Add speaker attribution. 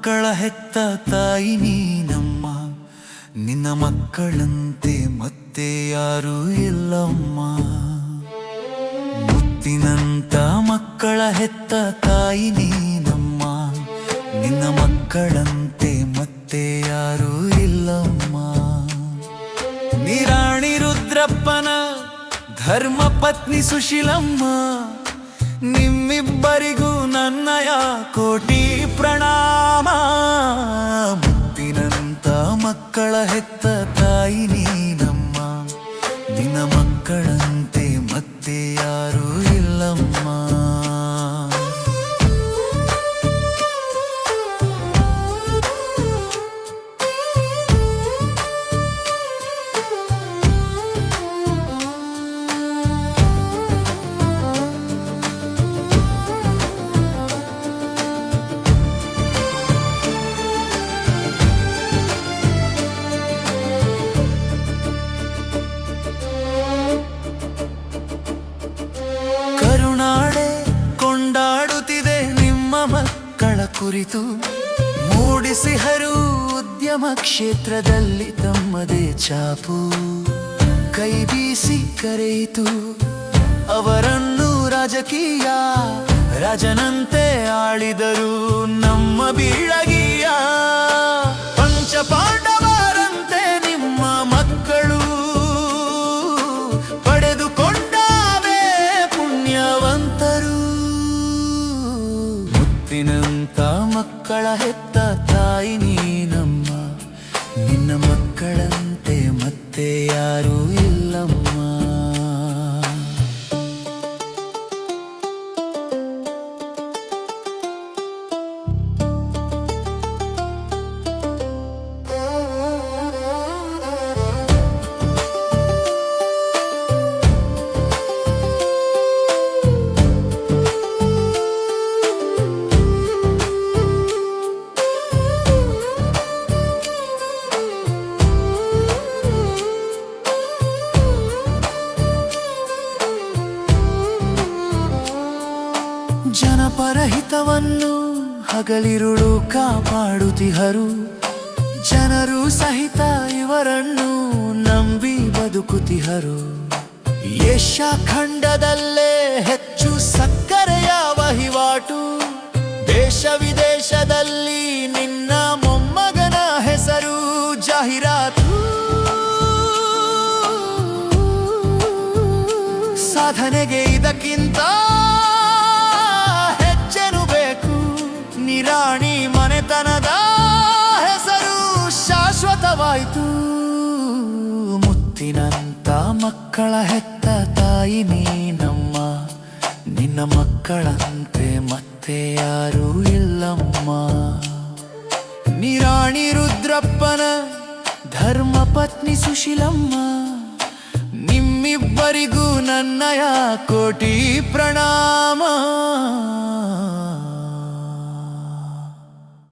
Speaker 1: ಮಕ್ಕಳ ಹೆತ್ತ ತಾಯಿ ನೀನಮ್ಮ. ನಿನ್ನ ಮಕ್ಕಳಂತೆ ಮತ್ತೆ ಯಾರೂ ಇಲ್ಲಮ್ಮ. ಮುತ್ತಿನಂತ ಮಕ್ಕಳ ಹೆತ್ತ ತಾಯಿ ನೀನಮ್ಮ. ನಿನ್ನ ಮಕ್ಕಳಂತೆ ಮತ್ತೆ ಯಾರೂ ಇಲ್ಲಮ್ಮ. ನಿರಾಣಿ ರುದ್ರಪ್ಪನ ಧರ್ಮ ಪತ್ನಿ ಸುಶೀಲಮ್ಮ. ನಿಮ್ಮಿಬ್ಬರಿಗೂ ನನ್ನಯ ಕೋಟಿ ಮಕ್ಕಳ ಹೆತ್ತ ತಾಯಿ ನೀನಮ್ಮ ಕುರಿತು ಮೂಡಿಸಿ ಹರು ಉದ್ಯಮ ಕ್ಷೇತ್ರದಲ್ಲಿ ತಮ್ಮದೇ ಚಾಪು. ಕೈ ಬೀಸಿ ಕರೆಯಿತು ಅವರನ್ನು ರಾಜಕೀಯ ರಾಜನಂತೆ ಆಳಿದರು ನಮ್ಮ ಬೀಳಗಿಯ. ಮಕ್ಕಳ ಹೆತ್ತ ಜನಪರಹಿತವನ್ನು ಹಗಲಿರುಳು ಕಾಪಾಡುತ್ತಿಹರು ಜನರು ಸಹಿತ ಇವರನ್ನು ನಂಬಿ ಬದುಕುತಿಹರು. ಏಷ್ಯಾ ಖಂಡದಲ್ಲೇ ಹೆಚ್ಚು ಸಕ್ಕರೆಯ ವಹಿವಾಟು. ದೇಶ ವಿದೇಶದಲ್ಲಿ ನಿನ್ನ ಮೊಮ್ಮಗನ ಹೆಸರು ಜಾಹೀರಾತು. ಸಾಧನೆಗೆ ಶಾಶ್ವತವಾಯಿತು ಮುತ್ತಿನಂತ ಮಕ್ಕಳ ಹೆತ್ತ ತಾಯಿ ನೀನಮ್ಮ. ನಿನ್ನ ಮಕ್ಕಳಂತೆ ಮತ್ತೆ ಯಾರೂ ಇಲ್ಲಮ್ಮ. ನಿರಾಣಿ ರುದ್ರಪ್ಪನ ಧರ್ಮ ಪತ್ನಿ ಸುಶೀಲಮ್ಮ. ನಿಮ್ಮಿಬ್ಬರಿಗೂ ನನ್ನಯ ಕೋಟಿ ಪ್ರಣಾಮ.